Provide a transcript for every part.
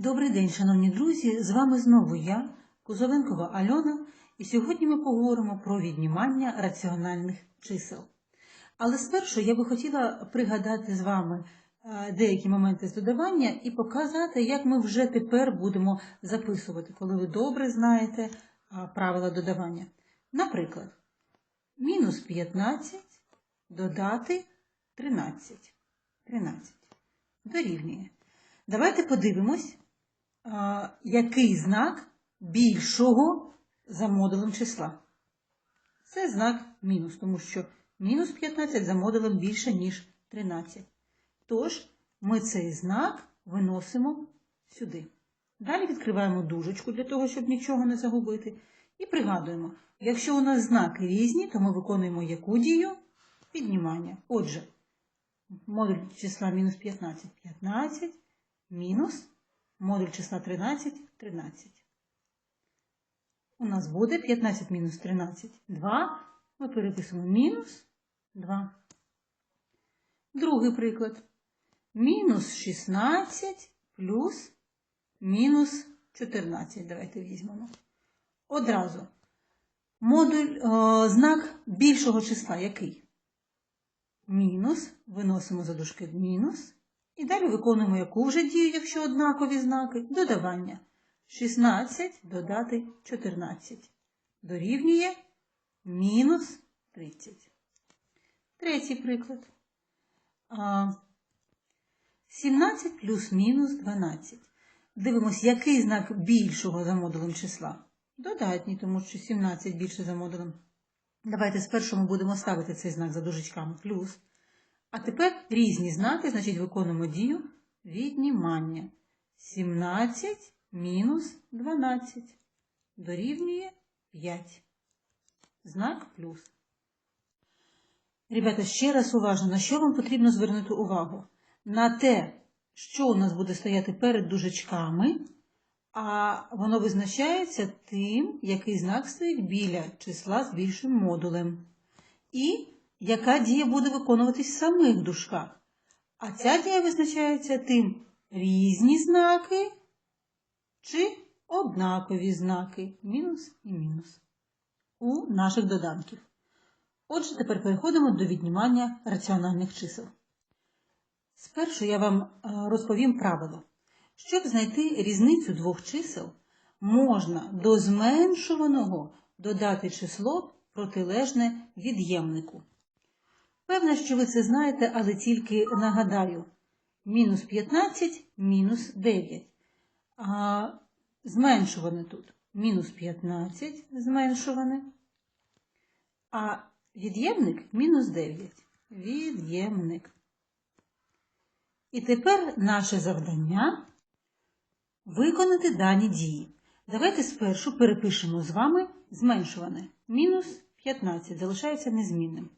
Добрий день, шановні друзі! З вами знову я, Кузовенкова Альона, і сьогодні ми поговоримо про віднімання раціональних чисел. Але спершу я би хотіла пригадати з вами е, деякі моменти з додавання і показати, як ми вже тепер будемо записувати, коли ви добре знаєте е, правила додавання. Наприклад, мінус 15 додати 13. 13. Дорівнює. Давайте подивимось, який знак більшого за модулем числа. Це знак мінус, тому що мінус 15 за модулем більше, ніж 13. Тож, ми цей знак виносимо сюди. Далі відкриваємо дужечку для того, щоб нічого не загубити. І пригадуємо, якщо у нас знаки різні, то ми виконуємо яку дію? Піднімання. Отже, модуль числа мінус 15 15 мінус модуль числа 13 13. У нас буде 15 мінус 13 2. Ми переписуємо мінус 2. Другий приклад. Мінус 16 плюс мінус 14. Давайте візьмемо. Одразу. Модуль, о, знак більшого числа який? Мінус. Виносимо за дужки мінус. І далі виконуємо яку вже дію, якщо однакові знаки, додавання. 16 додати 14. Дорівнює мінус 30. Третій приклад. 17 плюс мінус 12. Дивимось, який знак більшого за модулем числа. Додатній, тому що 17 більше за модулем. Давайте спершу ми будемо ставити цей знак за дужечками плюс. А тепер різні знаки, значить, виконуємо дію віднімання. 17 мінус 12 дорівнює 5. Знак плюс. Ребята, ще раз уважно, на що вам потрібно звернути увагу? На те, що у нас буде стояти перед дужечками, а воно визначається тим, який знак стоїть біля числа з більшим модулем. І яка дія буде виконуватись в самих дужках. А ця дія визначається тим різні знаки чи однакові знаки мінус і мінус у наших доданків. Отже, тепер переходимо до віднімання раціональних чисел. Спершу я вам розповім правило. Щоб знайти різницю двох чисел, можна до зменшуваного додати число протилежне від'ємнику. Певно, що ви це знаєте, але тільки нагадаю, мінус 15, мінус 9. А зменшуване тут мінус 15 зменшуване, а від'ємник мінус 9. Від'ємник. І тепер наше завдання виконати дані дії. Давайте спершу перепишемо з вами зменшуване. Мінус 15 залишається незмінним.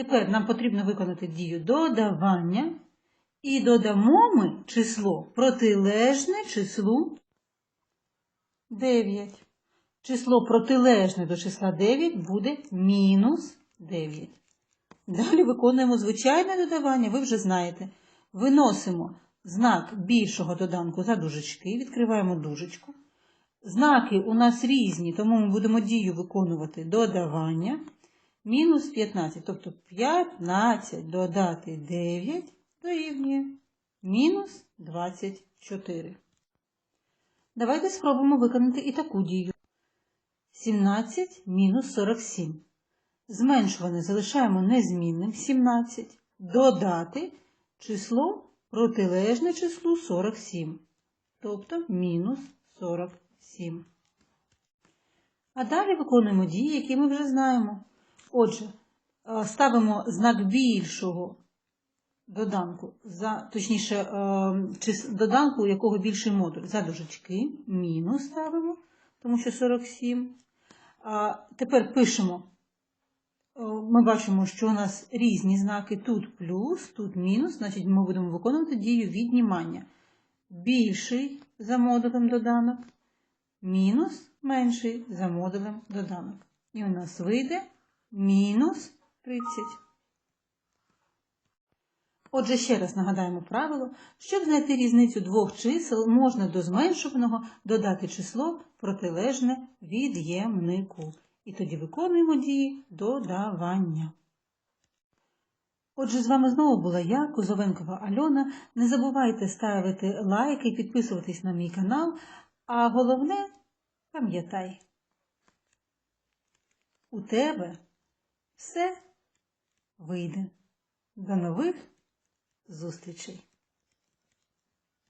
Тепер нам потрібно виконати дію додавання. І додамо ми число протилежне числу 9. Число протилежне до числа 9 буде мінус 9. Далі виконуємо звичайне додавання, ви вже знаєте. Виносимо знак більшого доданку за дужечки, відкриваємо дужечку. Знаки у нас різні, тому ми будемо дію виконувати додавання. Мінус 15, тобто 15 додати 9 дорівнює мінус 24. Давайте спробуємо виконати і таку дію. 17 мінус 47. Зменшуване залишаємо незмінним 17. Додати число протилежне числу 47. Тобто мінус 47. А далі виконуємо дії, які ми вже знаємо. Отже, ставимо знак більшого доданку, за, точніше, доданку, у якого більший модуль, за дужечки, мінус ставимо, тому що 47. Тепер пишемо, ми бачимо, що у нас різні знаки, тут плюс, тут мінус, значить ми будемо виконувати дію віднімання. Більший за модулем доданок, мінус менший за модулем доданок. І у нас вийде мінус 30. Отже, ще раз нагадаємо правило, щоб знайти різницю двох чисел, можна до зменшуваного додати число протилежне від'ємнику. І тоді виконуємо дії додавання. Отже, з вами знову була я, Козовенкова Альона. Не забувайте ставити лайки, підписуватись на мій канал, а головне, пам'ятай, у тебе все вийде. До нових зустрічей!